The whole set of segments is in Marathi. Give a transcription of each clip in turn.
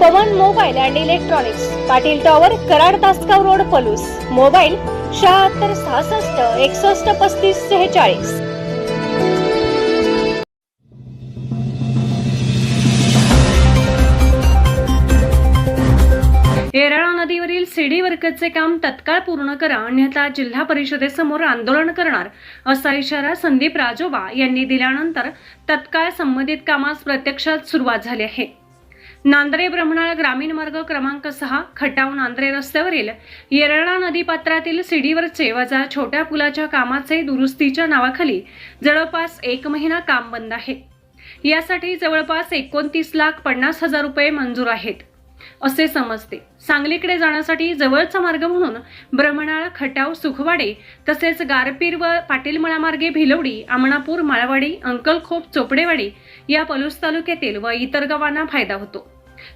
Pawan mobile and electronics Patil tower Karad Tasgaon road Palus. Mobile शहात्तर सहासष्ट एकसष्ट पस्तीस सेहेचाळीस. येराळा नदीवरील सीडी वर्कचे काम तत्काळ पूर्ण करा अन्यथा जिल्हा परिषदेसमोर आंदोलन करणार असा इशारा संदीप राजोबा यांनी दिल्यानंतर तत्काळ संबंधित कामास प्रत्यक्षात सुरुवात झाली आहे. नांद्रे ब्रह्मणाळ ग्रामीण मार्ग क्रमांक सहा खटाव नांद्रे रस्त्यावरील येरळा नदीपात्रातील सिडीवरचे वजा छोट्या पुलाच्या कामाचे दुरुस्तीच्या नावाखाली जवळपास एक महिना काम बंद आहे. यासाठी जवळपास एकोणतीस लाख पन्नास हजार रुपये मंजूर आहेत. असे समजते. सांगलीकडे जाण्यासाठी जवळचा मार्ग म्हणून ब्रह्मणाळ खटाव सुखवाडे तसेच गारपीर व पाटीलमळा मार्गे भिलवडी आमणापूर माळवाडी अंकलखोप चोपडेवाडी या पलूस तालुक्यातील व इतर गावांना फायदा होतो.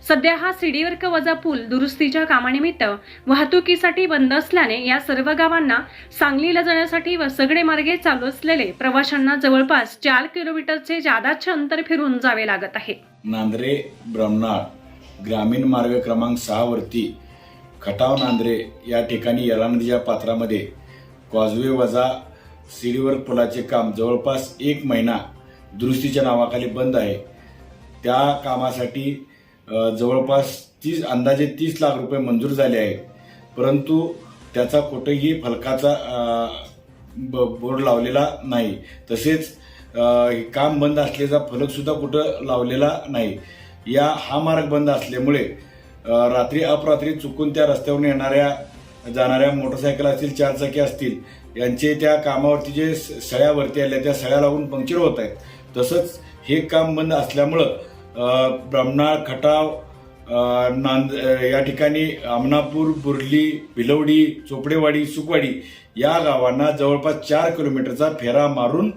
सध्या हा सिडीवर्क वजा पूल दुरुस्तीच्या कामानिमित्त वाहतुकीसाठी बंद असल्याने या सर्व गावांना सांगलीला जाण्यासाठी सगळे मार्गे चालू असलेले प्रवाशांना जवळपास चार किलोमीटरचे जादाचे अंतर फिरून जावे लागत आहे. नांद्रे ब्रह्मनाळ ग्रामीण मार्ग क्रमांक सहा वरती खटाव नांद्रे या ठिकाणी यला नदीच्या पात्रामध्ये कॉजवे वजा सिडीवर पुलाचे काम जवळपास एक महिना दुरुस्तीच्या नावाखाली बंद आहे. त्या कामासाठी जवळपास तीस अंदाजे तीस लाख रुपये मंजूर झाले आहेत. परंतु त्याचा कुठेही फलकाचा ब- बोर्ड लावलेला नाही. तसेच हे काम बंद असल्याचा फलकसुद्धा कुठं लावलेला नाही. या हा मार्ग बंद असल्यामुळे रात्री अपरात्री चुकून त्या रस्त्यावरून येणाऱ्या जाणाऱ्या मोटरसायकल असतील चारचाकी असतील यांचे त्या कामावरती जे स- सळ्यावरती आल्या त्या सळ्या लागून पंक्चर होत आहेत. तसंच हे काम बंद असल्यामुळं ब्रह्मनाळ खटाव नांद या ठिकाणी आमनापूर बुर्ली भिलवडी चोपडेवाडी सुकवाडी या गावांना जवळपास चार किलोमीटरचा फेरा मारून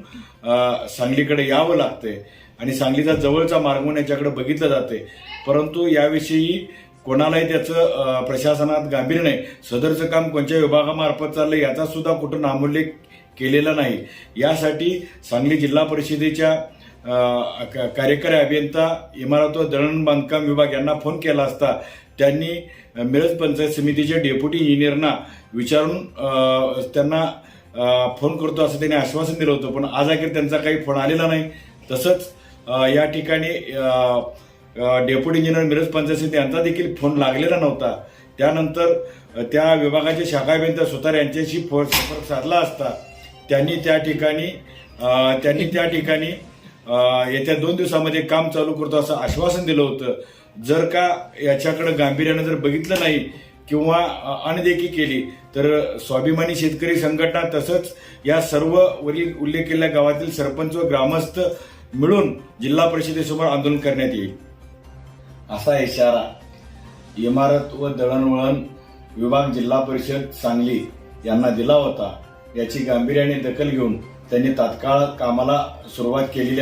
सांगलीकडे यावं लागतंय. आणि सांगलीचा जवळचा मार्ग म्हणून याच्याकडे बघितलं जाते परंतु याविषयी कोणालाही त्याचं प्रशासनात गांभीर्य नाही. सदरचं काम कोणत्या विभागामार्फत चाललं याचा सुद्धा कुठं नामोल्लेख केलेला नाही. यासाठी सांगली जिल्हा परिषदेच्या कार्यकारी अभियंता इमारत व दळण बांधकाम विभाग यांना फोन केला असता त्यांनी मिरज पंचायत समितीच्या डेप्युटी इंजिनियरना विचारून त्यांना फोन करतो असं त्यांनी आश्वासन दिलं होतं पण आज अखेर त्यांचा काही फोन आलेला नाही. तसंच या ठिकाणी डेप्युटी इंजिनियर मिरज पंचायत समिती यांचा देखील फोन लागलेला नव्हता. त्यानंतर त्या विभागाचे शाखा अभियंता सुतार यांच्याशी फोन संपर्क साधला असता. त्यांनी त्या ठिकाणी त्यांनी त्या ठिकाणी येत्या दोन दिवसामध्ये काम चालू करतो असं आश्वासन दिलं होतं. जर का याच्याकडे गांभीर्यानं जर बघितलं नाही किंवा अनदेखी केली तर स्वाभिमानी शेतकरी संघटना तसंच या सर्व वरील उल्लेख केलेल्या गावातील सरपंच व ग्रामस्थ मिळून जिल्हा परिषदेसमोर आंदोलन करण्यात येईल. असा इशारा इमारत व दळणवळण विभाग जिल्हा परिषद सांगली यांना दिला होता. याची गांभीर्याने दखल घेऊन त्यांनी तात्काळ कामाला सुरुवात केलेली आहे.